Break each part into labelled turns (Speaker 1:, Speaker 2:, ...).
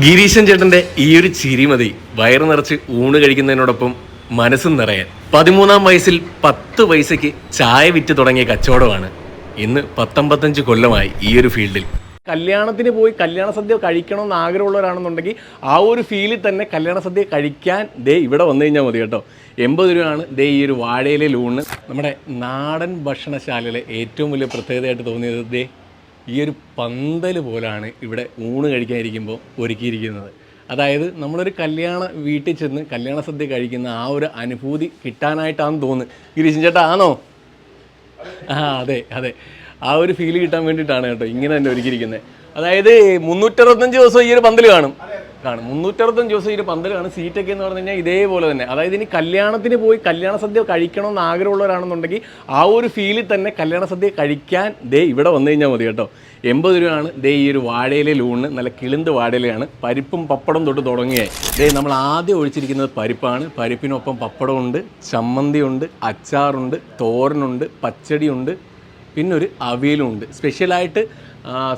Speaker 1: ഗിരീശൻ ചേട്ടന്റെ ഈ ഒരു ചിരി മതി. വയറ് നിറച്ച് ഊണ് കഴിക്കുന്നതിനോടൊപ്പം മനസ്സും നിറയാൻ. പതിമൂന്നാം വയസ്സിൽ പത്ത് പൈസയ്ക്ക് ചായ വിറ്റ് തുടങ്ങിയ കച്ചവടമാണ് ഇന്ന് പത്തൊമ്പത്തഞ്ച് കൊല്ലമായി ഈ ഒരു ഫീൽഡിൽ. കല്യാണത്തിന് പോയി കല്യാണ സദ്യ കഴിക്കണമെന്ന് ആഗ്രഹമുള്ളവരാണെന്നുണ്ടെങ്കിൽ ആ ഒരു ഫീലിൽ തന്നെ കല്യാണ സദ്യ കഴിക്കാൻ ദേ ഇവിടെ വന്നു കഴിഞ്ഞാൽ മതി കേട്ടോ. എൺപത് രൂപയാണ് ദേ ഈ ഒരു വാഴയിലെ ലൂണ് നമ്മുടെ നാടൻ ഭക്ഷണശാലയിലെ ഏറ്റവും വലിയ പ്രത്യേകതയായിട്ട് തോന്നിയത് ദേ ഈ ഒരു പന്തൽ പോലാണ് ഇവിടെ ഊണ് കഴിക്കാനിരിക്കുമ്പോൾ ഒരുക്കിയിരിക്കുന്നത്. അതായത് നമ്മളൊരു കല്യാണ വീട്ടിൽ ചെന്ന് കല്യാണ സദ്യ കഴിക്കുന്ന ആ ഒരു അനുഭൂതി കിട്ടാനായിട്ടാണെന്ന് തോന്നുന്നു. ഗിരീശൻ ചേട്ടാ ആണോ ആ അതെ അതെ. ആ ഒരു ഫീൽ കിട്ടാൻ വേണ്ടിയിട്ടാണ് കേട്ടോ ഇങ്ങനെ തന്നെ ഒരുക്കിയിരിക്കുന്നത്. അതായത് മുന്നൂറ്ററുപത്തഞ്ച് ദിവസം ഈ ഒരു പന്തൽ കാണും. കാണും മുന്നൂറ്ററുപത്തഞ്ച് ദിവസം ഒരു പന്തൽ കാണും സീറ്റൊക്കെ എന്ന് പറഞ്ഞു കഴിഞ്ഞാൽ ഇതേപോലെ തന്നെ. അതായത് ഇനി കല്യാണത്തിന് പോയി കല്യാണ സദ്യ കഴിക്കണമെന്ന് ആഗ്രഹമുള്ളവരാണെന്നുണ്ടെങ്കിൽ ആ ഒരു ഫീലിൽ തന്നെ കല്യാണ സദ്യ കഴിക്കാൻ ദേ ഇവിടെ വന്നു കഴിഞ്ഞാൽ മതി കേട്ടോ. എൺപത് രൂപയാണ്. ദേ ഈ ഒരു വാഴയിലെ ലൂണ് നല്ല കിളിന്ത് വാഴയിലയാണ്. പരിപ്പും പപ്പടം തൊട്ട് തുടങ്ങിയായി ദേ നമ്മൾ ആദ്യം ഒഴിച്ചിരിക്കുന്നത് പരിപ്പാണ്. പരിപ്പിനൊപ്പം പപ്പടമുണ്ട് ചമ്മന്തിയുണ്ട് അച്ചാറുണ്ട് തോരനുണ്ട് പച്ചടിയുണ്ട് പിന്നെ ഒരു അവിയലുമുണ്ട് സ്പെഷ്യലായിട്ട്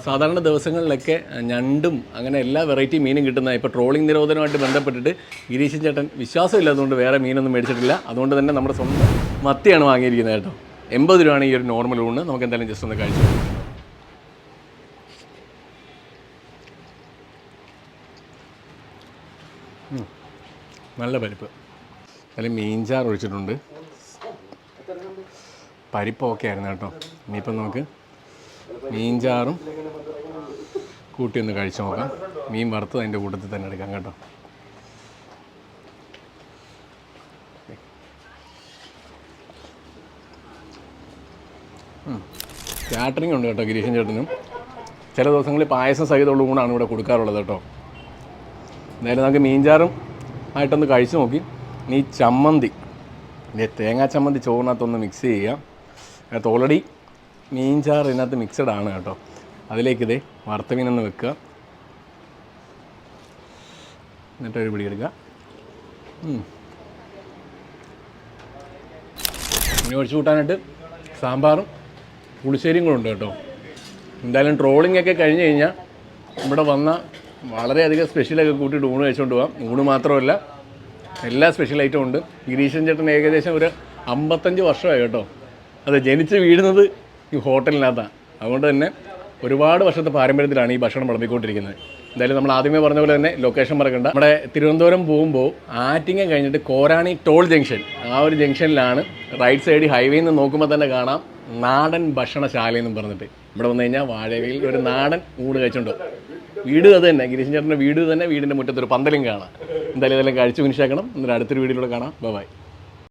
Speaker 1: സാധാരണ ദിവസങ്ങളിലൊക്കെ ഞണ്ടും അങ്ങനെ എല്ലാ വെറൈറ്റി മീനും കിട്ടുന്ന ഇപ്പോൾ ട്രോളിംഗ് നിരോധനമായിട്ട് ബന്ധപ്പെട്ടിട്ട് ഗിരീശൻ ചേട്ടൻ വിശ്വാസമില്ലാത്തതുകൊണ്ട് വേറെ മീനൊന്നും മേടിച്ചിട്ടില്ല. അതുകൊണ്ട് തന്നെ നമ്മുടെ സ്വന്തം മത്തിയാണ് വാങ്ങിയിരിക്കുന്നത് കേട്ടോ. എൺപത് രൂപയാണ് ഈ ഒരു നോർമൽ ഊണ്. നമുക്ക് എന്തായാലും ജസ്റ്റ് ഒന്ന് കഴിച്ചു. നല്ല പരിപ്പ്. അതിൽ മീൻചാർ ഒഴിച്ചിട്ടുണ്ട്. പരിപ്പൊക്കെ ആയിരുന്നു കേട്ടോ. ഇനിയിപ്പം നമുക്ക് മീൻചാറും കൂട്ടി ഒന്ന് കഴിച്ചു നോക്കാം. മീൻ വറുത്തത് അതിന്റെ കൂട്ടത്തിൽ തന്നെ എടുക്കാം കേട്ടോ. കാറ്ററിംഗ് ഉണ്ട് കേട്ടോ ഗിരീഷൻ ചേട്ടനും. ചില ദിവസങ്ങളിൽ പായസം സഹിതമുള്ള ഊണാണ് ഇവിടെ കൊടുക്കാറുള്ളത് കേട്ടോ. എന്തായാലും നമുക്ക് മീൻചാറും ആയിട്ടൊന്ന് കഴിച്ചു നോക്കി. ഈ ചമ്മന്തി. തേങ്ങാ ചമ്മന്തി ചോറിനകത്തൊന്ന് മിക്സ് ചെയ്യാം. അതിനകത്ത് ഓൾറെഡി മീൻ ചാറ് ഇതിനകത്ത് മിക്സഡ് ആണ് കേട്ടോ. അതിലേക്ക് ഇതേ വറുത്ത മീനൊന്ന് വെക്കുക. എന്നിട്ട് ഒരു പിടി എടുക്കുക. ഇനി ഒഴിച്ചു കൂട്ടാനായിട്ട് സാമ്പാറും പുളിശ്ശേരിയും കൂടെ ഉണ്ട് കേട്ടോ. എന്തായാലും ട്രോളിംഗ് ഒക്കെ കഴിഞ്ഞ് കഴിഞ്ഞാൽ ഇവിടെ വന്ന വളരെയധികം സ്പെഷ്യലൊക്കെ കൂട്ടിയിട്ട് ഊണ് കഴിച്ചുകൊണ്ട് പോകാം ഊണ് മാത്രമല്ല എല്ലാ സ്പെഷ്യൽ ഐറ്റവും ഉണ്ട്. ഗിരീശൻ ചേട്ടൻ ഏകദേശം ഒരു അമ്പത്തഞ്ച് വർഷമായി കേട്ടോ. അതെ ജനിച്ച് വീഴുന്നത് ഈ ഹോട്ടലിനകത്താണ്. അതുകൊണ്ട് തന്നെ ഒരുപാട് വർഷത്തെ പാരമ്പര്യത്തിലാണ് ഈ ഭക്ഷണം വിളമ്പിക്കൊണ്ടിരിക്കുന്നത്. എന്തായാലും നമ്മൾ ആദ്യമേ പറഞ്ഞ പോലെ തന്നെ ലൊക്കേഷൻ മറക്കണ്ട. നമ്മുടെ തിരുവനന്തപുരം പോകുമ്പോൾ ആറ്റിങ്ങം കഴിഞ്ഞിട്ട് കോരാണി ടോൾ ജംഗ്ഷൻ ആ ഒരു ജംഗ്ഷനിലാണ് റൈറ്റ് സൈഡ് ഹൈവേയിൽ നിന്ന് നോക്കുമ്പോൾ തന്നെ കാണാം നാടൻ ഭക്ഷണശാല എന്നും പറഞ്ഞിട്ട്. ഇവിടെ വന്നു കഴിഞ്ഞാൽ വാഴവയിൽ ഒരു നാടൻ ഊട് കഴിച്ചുണ്ടോ വീട് അത് തന്നെ ഗിരീശൻ ചേട്ടന്റെ വീട് തന്നെ വീടിന്റെ മുറ്റത്തൊരു പന്തലും കാണാം. എന്തായാലും ഇതെല്ലാം കഴിച്ചു ഫിനിഷാക്കണം എന്നിട്ട് അടുത്തൊരു വീഡിയോയിലൂടെ കാണാം. ബൈ